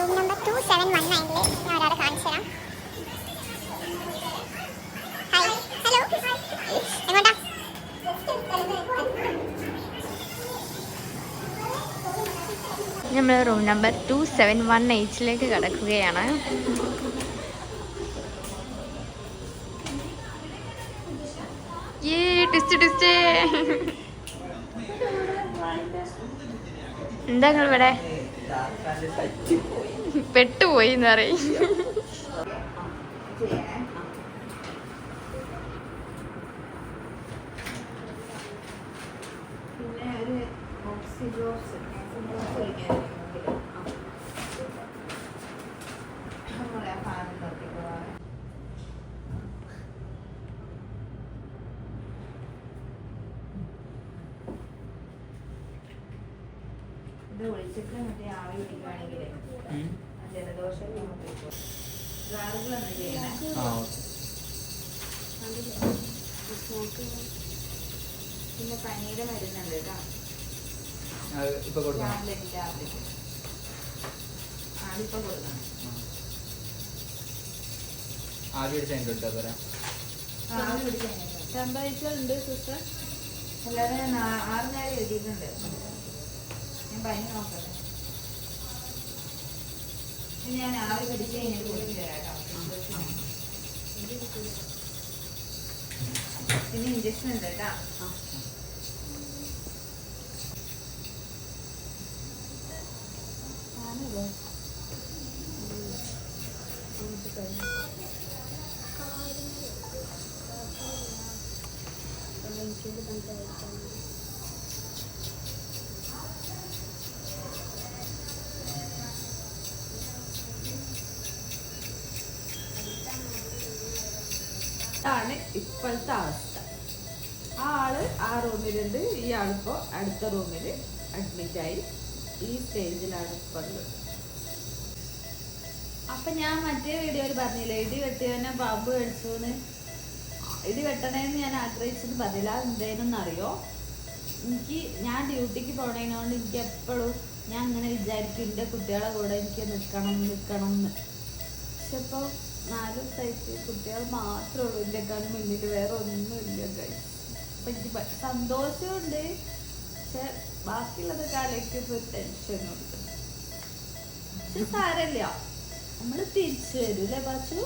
Room number two seven one ഞാൻ ഒരാളെ കാണിച്ചു തരാം. ഹായ് ഹലോ നമ്മൾ room number two seven one എയ്റ്റിലേക്ക് കിടക്കുകയാണ്. എന്താ ഇവിടെ? പെട്ടുപോയി എന്ന് പറയും പിന്നെ ഒരു ഓക്സിഡോസ് നമ്മളെ ഫാനും നിർത്തിപ്പോവാൻ ഒഴിച്ചിട്ട് മറ്റേ ആവി പിടിക്കുകയാണെങ്കിൽ ജലദോഷം ഗാർഗിളൊന്നും ചെയ്യണേ പിന്നെ പനിയുടെ മരുന്നുണ്ട് കേട്ടോ. ഇപ്പൊ കൊടുക്കണം. Tablet tablet. ആളിപ്പോ കൊടുക്കണം. ആവി അടിച്ച് അതിന്റെ എടുത്താൽ പോരാ. ആവി പിടിക്കാൻ ടെമ്പറേച്ചർ ഉണ്ട് സിസ്റ്റർ. അല്ലാതെ ആറ് നേരം എഴുതിയിട്ടുണ്ട്. ഞാൻ നോക്കട്ടെ ഞാൻ ആവി പിടിച്ച് കഴിഞ്ഞിട്ട് കുടിച്ചു തരാം പിന്നെ ഇഞ്ചക്ഷൻ ഉണ്ട് കേട്ടോ ഇതാണ് ഇപ്പോഴത്തെ അവസ്ഥ. ആ ആൾ ആ റൂമിലുണ്ട്. ഈ ആളിപ്പോ അടുത്ത റൂമിൽ അഡ്മിറ്റായി ഈ സ്റ്റേജിലാണ് ഇപ്പോൾ ഉള്ളത്. അപ്പൊ ഞാൻ മറ്റേ വീഡിയോയിൽ പറഞ്ഞില്ലേ ഇടി വെട്ടിയവനെ പാമ്പ് കടിച്ചോന്ന്? ഇടി വെട്ടണേന്ന് ഞാൻ ആഗ്രഹിച്ചത് പറഞ്ഞില്ല എന്തേനെന്നറിയോ എനിക്ക് ഞാൻ ഡ്യൂട്ടിക്ക് പോണേനോണ്ട് എനിക്ക് എപ്പോഴും ഞാൻ അങ്ങനെ വിചാരിക്കും എന്റെ കുട്ടികളെ കൂടെ എനിക്ക് നിൽക്കണം നിൽക്കണം എന്ന്. പക്ഷെ ഇപ്പോൾ നാല് സൈസ് കുട്ടികൾ മാത്രമേ ഉള്ളൂ. എന്റെ കണ്ണ് മുന്നിൽ വേറെ ഒന്നുമില്ല അപ്പം എനിക്ക് സന്തോഷമുണ്ട്. പക്ഷെ ബാക്കിയുള്ളത് കാലയ്ക്കുമ്പോൾ ഒരു ടെൻഷനുണ്ട് പക്ഷെ സാരമില്ല. നമ്മൾ തിരിച്ചു വരും അല്ലേ ബാച്ചു?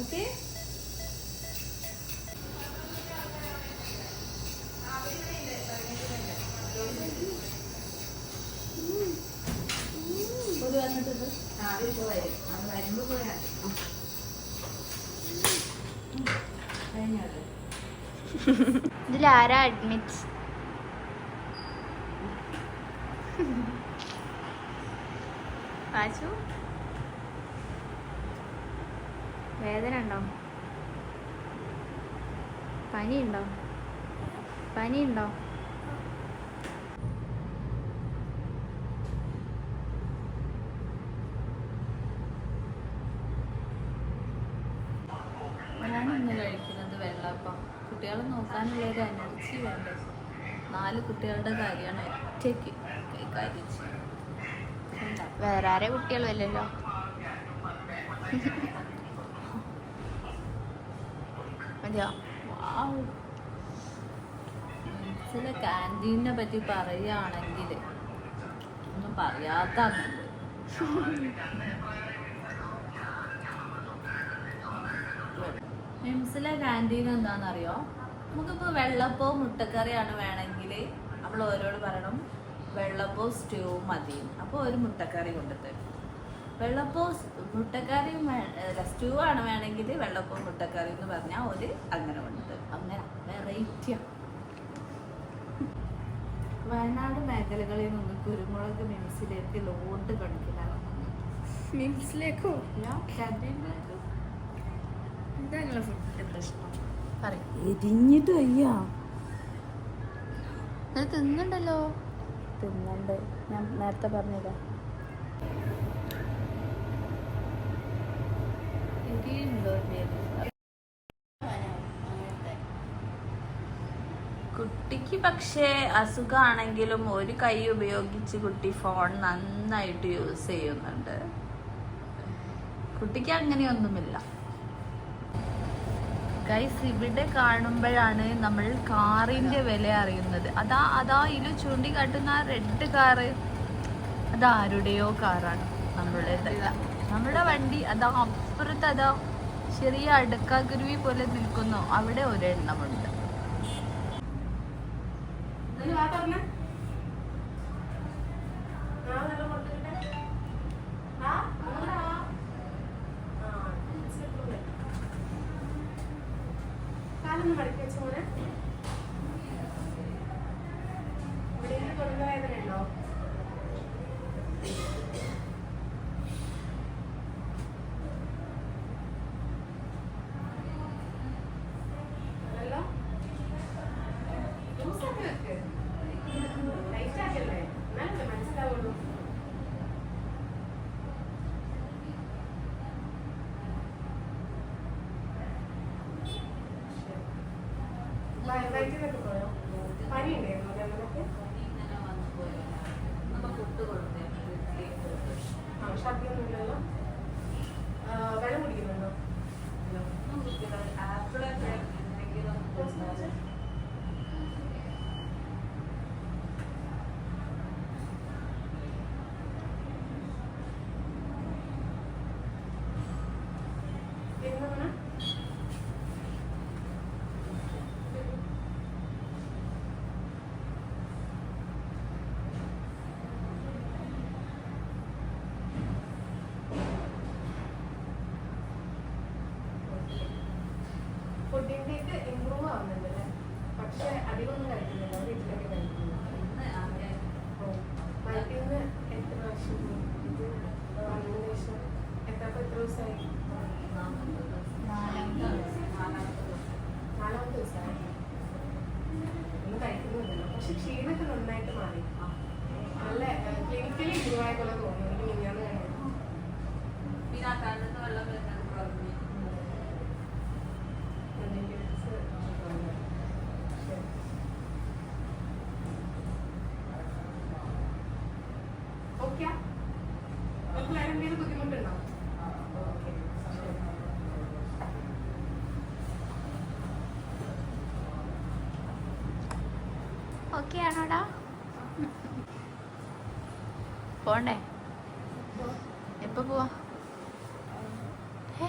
ഓക്കെ ഇതിലാരാ അഡ്മിറ്റ് ആശു? വേദന ഉണ്ടോ? പനിയുണ്ടോ? പനിയുണ്ടോ ഞാനിന്ന് കഴിക്കുന്നത് വെള്ളപ്പം കുട്ടികളെ നോക്കാനുള്ള ഒരു എനർജി വേണ്ടേ? നാല് കുട്ടികളുടെ കാര്യമാണ് ഒറ്റയ്ക്ക് കൈകാര്യം ചെയ്യുന്നത്. വേറെ ആരെ കുട്ടികളും അല്ലല്ലോ മതിയോ. ചില ക്യാന്റീനെ പറ്റി പറയുകയാണെങ്കിൽ ഒന്നും പറയാത്ത മിംസിലെ ക്യാന്റീൻ എന്താണെന്നറിയോ? നമുക്കിപ്പോൾ വെള്ളപ്പോ മുട്ടക്കറിയാണ് വേണമെങ്കിൽ നമ്മൾ ഓരോട് പറയണം വെള്ളപ്പോ സ്റ്റൂ മതി. അപ്പോൾ ഒരു മുട്ടക്കറി കൊണ്ടുത്തരും. വെള്ളപ്പോ മുട്ടക്കറി മുട്ടക്കറിയും സ്റ്റൂ ആണ് വേണമെങ്കിൽ വെള്ളപ്പോ മുട്ടക്കറി എന്ന് പറഞ്ഞാൽ ഒരു അങ്ങനെ കൊണ്ടുത്തരും. അങ്ങനെ വെറൈറ്റിയാണ് വയനാട് മേഖലകളിൽ നിന്ന് കുരുമുളക് മിംസിലേക്ക് ലോട്ട് കണക്കിലാണ് മിംസിലേക്കോ? ക്യാന്റീനിലേക്ക് എന്താ നിങ്ങളെ പ്രശ്നം. എരിഞ്ഞിട്ട് അയ്യാ തിന്നുണ്ടല്ലോ. തിന്നണ്ട്. ഞാൻ നേരത്തെ പറഞ്ഞില്ല കുട്ടിക്ക് കുട്ടിക്ക് പക്ഷേ അസുഖമാണെങ്കിലും ഒരു കൈ ഉപയോഗിച്ച് കുട്ടി ഫോൺ നന്നായിട്ട് യൂസ് ചെയ്യുന്നുണ്ട്. കുട്ടിക്ക് അങ്ങനെയൊന്നുമില്ല. ഗൈസ് ഇവിടെ കാണുമ്പോഴാണ് നമ്മൾ കാറിന്റെ വില അറിയുന്നത്. അതാ അതാ ഇതിൽ ചൂണ്ടിക്കാട്ടുന്ന ആ റെഡ് കാറ് അത് ആരുടെയോ കാറാണ് നമ്മുടേതല്ല നമ്മുടെ വണ്ടി അതാ അപ്പുറത്ത് അതാ ചെറിയ അടുക്കാകുരുവി പോലെ നിൽക്കുന്നു. അവിടെ ഒരെണ്ണമുണ്ട്. കാലൊന്ന് ആ, വെള്ളം കുടിക്കുന്നുണ്ടോ? എന്താണ് അധികമൊന്നും കഴിക്കുന്നില്ല വീട്ടിലൊക്കെ കഴിക്കുന്നില്ല വയറ്റിന്ന് എത്ര പ്രാവശ്യം? ഇത് വന്നതിന് ശേഷം എത്രപ്പോ എത്ര ദിവസമായി നാലാമത്തെ ദിവസമായി ഒന്നും കഴിക്കുന്നില്ലല്ലോ പക്ഷെ ക്ഷീണമൊക്കെ നന്നായിട്ട് മാറി. നല്ല ക്ലിനിക്കലി ആയ പോലെ തോന്നുന്നു എനിക്ക് മിഞ്ഞാന്ന് കഴിഞ്ഞു പിന്നെ ആ കണ്ണിന്ന് വെള്ളം വരുന്നത് പറഞ്ഞു ഓക്കെ നമുക്ക് വേറെ എന്തെങ്കിലും ബുദ്ധിമുട്ടുണ്ടോ ഓക്കെ ഓക്കെ ആണോടാ പോണ്ടേ എപ്പോ പോവാ? ഏ?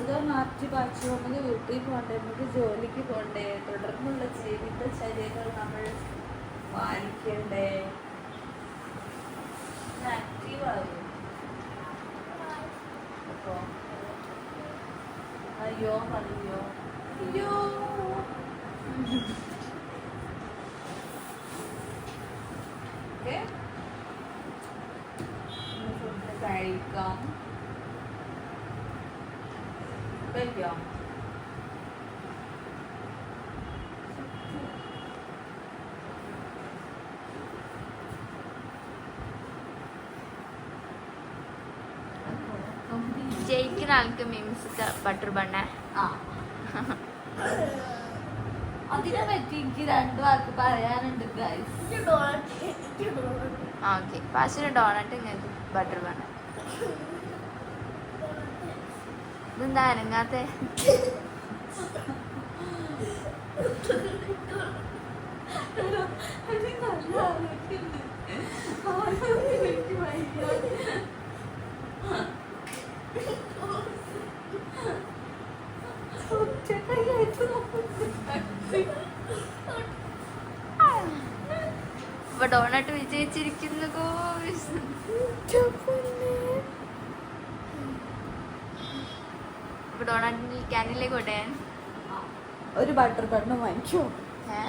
അസുഖം മാറ്റി പാച്ചു. നമുക്ക് വീട്ടിൽ പോകണ്ടേ നമുക്ക് ജോലിക്ക് പോകണ്ടേ തുടർന്നുള്ള ജീവിതചര്യകൾ നമ്മൾ പാലിക്കണ്ടേ? അയ്യോ പറയോ അയ്യോ. ഓക്കെ. കഴിക്കാം. ആൾക്ക് മീൻസ് ബട്ടർ ബണ്ണ ആ. അതിനെ പറ്റി എനിക്ക് രണ്ടു വാക്ക് പറയാനുണ്ട് ഗൈസ് ഓക്കെ പാശിന് ഡോണറ്റ് ഞാൻ ബട്ടർ ബണ്ണ ഇതെന്താ അനങ്ങാത്തെ? അപ്പൊ ഡോണറ്റ് വിജയിച്ചിരിക്കുന്നു. അപ്പൊ ക്യാന്റീനിലേക്ക് വിട്ടേ ഒരു ബട്ടർ ബണ്ണും വാങ്ങിക്കോ. ഏ?